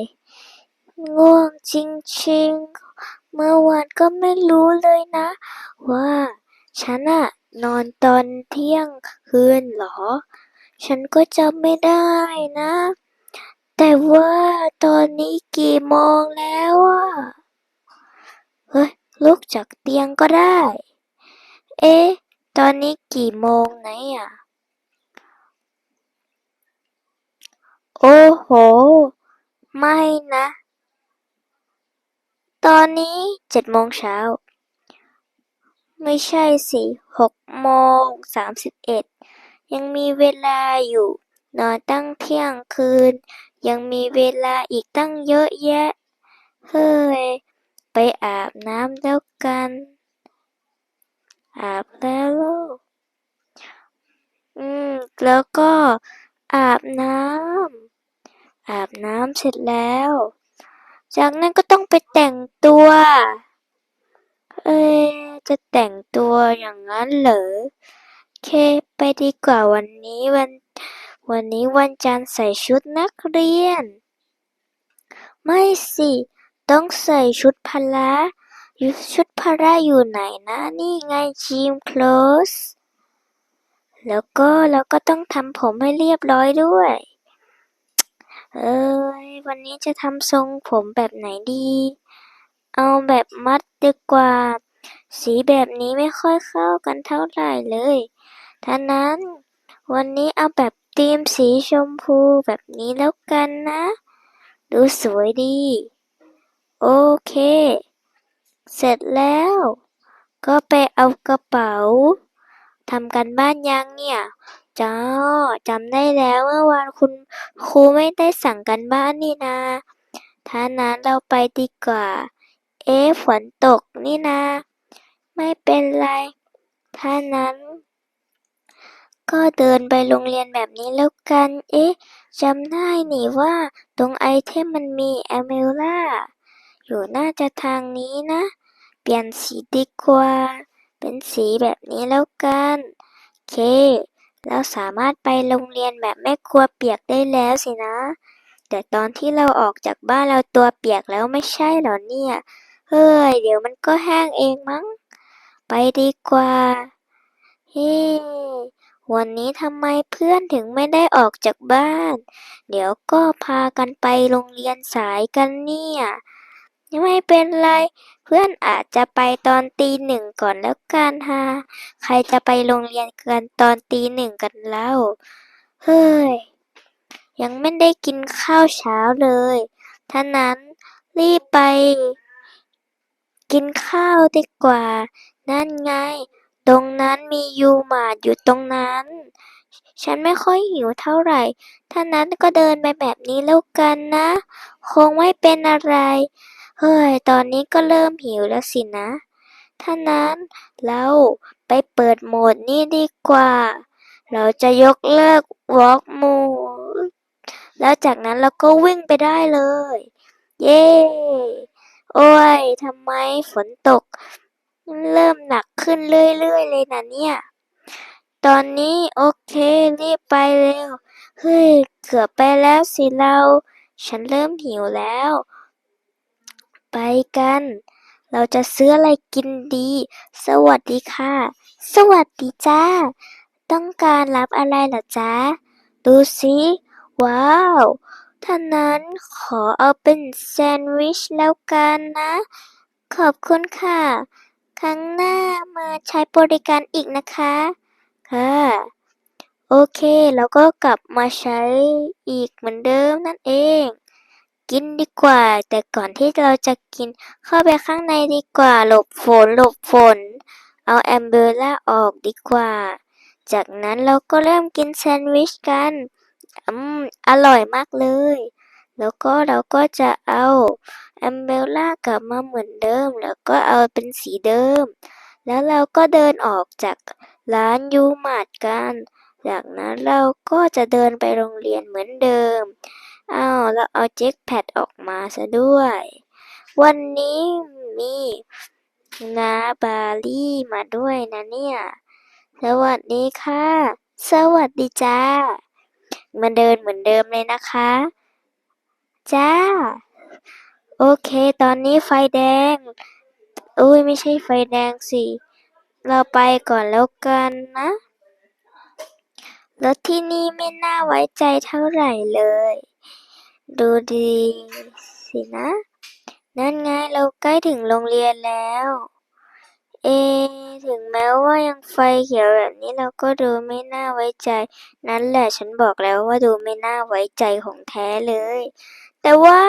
ยง่วงจริงๆ เมื่อวานก็ไม่รู้เลยนะ ว่าฉันอะนอนตอนเที่ยงคืนเหรอ ฉันก็จำไม่ได้นะ แต่ว่าตอนนี้กี่โมงแล้วอะเฮ้ยลุกจากเตียงก็ได้ เอ๊ะ ตอนนี้กี่โมงไหนอะโอ้โห ไม่นะ ตอนนี้เจ็ดโมงเช้า ไม่ใช่สิหกโมงสามสิบเอ็ดยังมีเวลาอยู่ นอนตั้งเที่ยงคืน ยังมีเวลาอีกตั้งเยอะแยะ เฮ้ย ไปอาบน้ำแล้วกัน อาบแล้วลูกอืม แล้วก็อาบน้ำ อาบน้ำเสร็จแล้ว จากนั้นก็ต้องไปแต่งตัว เอ้ยจะแต่งตัวอย่างนั้นเหรอเคไปดีกว่าวันนี้วัน วันนี้วันจันทร์ใส่ชุดนักเรียน ไม่สิ ต้องใส่ชุดพละชุดพละอยู่ไหนนะนี่ไงจีมโคลสแล้วก็เราก็ต้องทำผมให้เรียบร้อยด้วย เอ้ยวันนี้จะทำทรงผมแบบไหนดี เอาแบบมัดดีกว่า สีแบบนี้ไม่ค่อยเข้ากันเท่าไหร่เลยท่านั้น วันนี้เอาแบบธีมสีชมพูแบบนี้แล้วกันนะ ดูสวยดี โอเค เสร็จแล้ว ก็ไปเอากระเป๋าทำกันบ้านยังเนี่ย จ้าจำได้แล้วเมื่อวานคุณครูไม่ได้สั่งกันบ้านนี่นาถ้านั้นเราไปดีกว่า เอ๊ฝนตกนี่นา ไม่เป็นไร ถ้านั้น ก็เดินไปโรงเรียนแบบนี้แล้วกัน เอ๊ะจำได้หนี่ว่าตรงไอเทมมันมีแอเมล่า อยู่น่าจะทางนี้นะ เปลี่ยนสีดีกว่า เป็นสีแบบนี้แล้วกัน เค เราสามารถไปโรงเรียนแบบไม่กลัวเปียกได้แล้วสินะ แต่ตอนที่เราออกจากบ้านเราตัวเปียกแล้วไม่ใช่หรอเนี่ย เฮ้ย เดี๋ยวมันก็แห้งเองมั้ง ไปดีกว่า เฮ้ วันนี้ทำไมเพื่อนถึงไม่ได้ออกจากบ้าน เดี๋ยวก็พากันไปโรงเรียนสายกันเนี่ย ไม่เป็นไร เพื่อนอาจจะไปตอนตีหนึ่งก่อนแล้วกันฮะ ใครจะไปโรงเรียนกันตอนตีหนึ่งกันเล่าเฮ้ย ยังไม่ได้กินข้าวเช้าเลยท่านั้นรีบไป กินข้าวดีกว่า นั่นไง ตรงนั้นมียูมาร์อยู่ตรงนั้น ฉันไม่ค่อยหิวเท่าไหร่ถ้านั้นก็เดินไปแบบนี้แล้วกันนะ คงไม่เป็นอะไร เฮ้ย ตอนนี้ก็เริ่มหิวแล้วสินะ ถ้านั้นเราไปเปิดโหมดนี้ดีกว่า เราจะยกเลิก Walk Mode แล้วจากนั้นเราก็วิ่งไปได้เลย เย้ โอ้ยทำไมฝนตก เริ่มหนักขึ้นเรื่อยๆเลยนะเนี่ย ตอนนี้โอเค รีบไปเร็ว เฮ้ย เกือบไปแล้วสิเรา ฉันเริ่มหิวแล้ว ไปกัน เราจะซื้ออะไรกินดี สวัสดีค่ะ สวัสดีจ้า ต้องการรับอะไรหรอจ๊ะ ดูสิ ว้าวท่านั้นขอเอาเป็นแซนด์วิชแล้วกันนะ ขอบคุณค่ะ ครั้งหน้ามาใช้บริการอีกนะคะ ค่ะ โอเค แล้วก็กลับมาใช้อีกเหมือนเดิมนั่นเอง กินดีกว่า แต่ก่อนที่เราจะกิน เข้าไปข้างในดีกว่า หลบฝน หลบฝน เอาแอมเบอร่าออกดีกว่า จากนั้นเราก็เริ่มกินแซนด์วิชกัน อืม อร่อยมากเลย แล้วก็เราก็จะเอาแอมเบลล่ากลับมาเหมือนเดิม แล้วก็เอาเป็นสีเดิม แล้วเราก็เดินออกจากร้านยูมาร์ทกัน จากนั้นเราก็จะเดินไปโรงเรียนเหมือนเดิม อ้าวแล้วเอาเจ็คแพดออกมาซะด้วย วันนี้มีนาบาลี่มาด้วยนะเนี่ย สวัสดีค่ะ สวัสดีจ้ามาเดินเหมือนเดิมเลยนะคะ จ้า โอเค ตอนนี้ไฟแดง อุ้ย ไม่ใช่ไฟแดงสิ เราไปก่อนแล้วกันนะรถที่นี่ไม่น่าไว้ใจเท่าไหร่เลย ดูดีสินะ นั่นไงเราใกล้ถึงโรงเรียนแล้ว เอ ถึงแม้ว่ายังไฟเขียวแบบนี้เราก็ดูไม่น่าไว้ใจ นั่นแหละฉันบอกแล้วว่าดูไม่น่าไว้ใจของแท้เลย แต่ว่า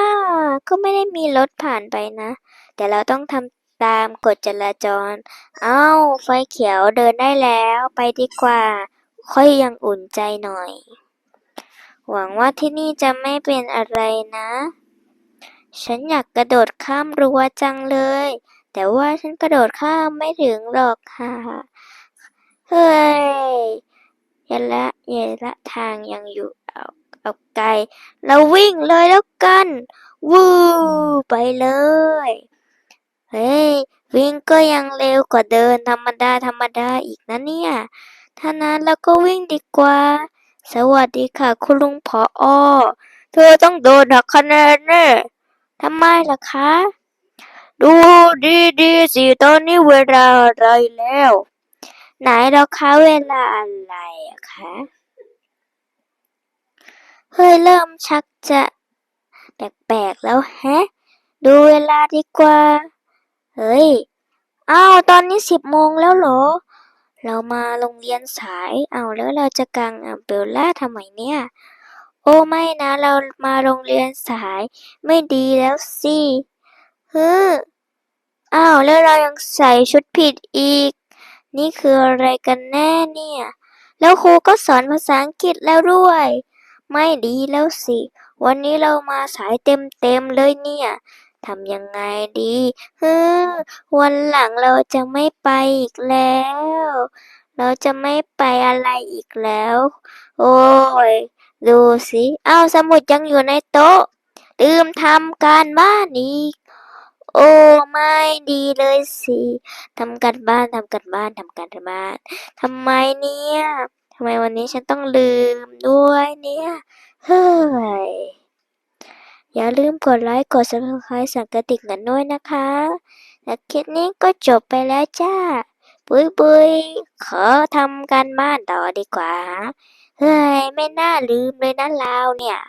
ก็ไม่ได้มีรถผ่านไปนะ แต่เราต้องทำตามกฎจราจร เอ้า ไฟเขียวเดินได้แล้ว ไปดีกว่า ค่อยยังอุ่นใจหน่อย หวังว่าที่นี่จะไม่เป็นอะไรนะ ฉันอยากกระโดดข้ามรั้วจังเลย แต่ว่าฉันกระโดดข้ามไม่ถึงหรอกค่ะ เฮ้ยยะละยะละทางยังอยู่เอาเอาไกล เราวิ่งเลยแล้วกัน วู้ไปเลย เฮ้ย วิ่งก็ยังเร็วกว่าเดินธรรมดาธรรมดาอีกนะเนี่ย ถ้านั้นเราก็วิ่งดีกว่า สวัสดีค่ะ คุณลุงผออเธอต้องโดนหักคะแนนแน่ทำไมล่ะคะ ดูดีๆสิตอนนี้เวลาอะไรแล้ว ไหนเราคะเวลาอะไรอะคะเฮ้ยเริ่มชักจะแปลกๆแล้วแฮะ ดูเวลาดีกว่า เฮ้ย อ้าว ตอนนี้สิบโมงแล้วเหรอ เรามาโรงเรียนสาย เอาแล้วเราจะกางอัมเบลล่าทำไมเนี่ย โอ้ไม่นะ เรามาโรงเรียนสาย ไม่ดีแล้วสิฮึอ้าวแล้วเรายังใส่ชุดผิดอีก นี่คืออะไรกันแน่เนี่ย แล้วครูก็สอนภาษาอังกฤษแล้วด้วย ไม่ดีแล้วสิ วันนี้เรามาสายเต็มๆเลยเนี่ย ทำยังไงดีเฮึวันหลังเราจะไม่ไปอีกแล้ว เราจะไม่ไปอะไรอีกแล้ว โอ้ย ดูสิอ้าวสมุดยังอยู่ในโต๊ะ ลืมทำการบ้านอีก โอ้ไม่ดีเลยสิทำการบ้านทำการบ้านทำการบ้านทำไมเนี่ยทำไมวันนี้ฉันต้องลืมด้วยเนี่ย เฮ้ย อย่าลืมกดไลค์กด subscribe สั่นกระดิ่งกันด้วยนะคะ และคลิปนี้ก็จบไปแล้วจ้าบุยบุยขอทำการบ้านต่อดีกว่า เฮ้ย ไม่น่าลืมเลยนะเราเนี่ย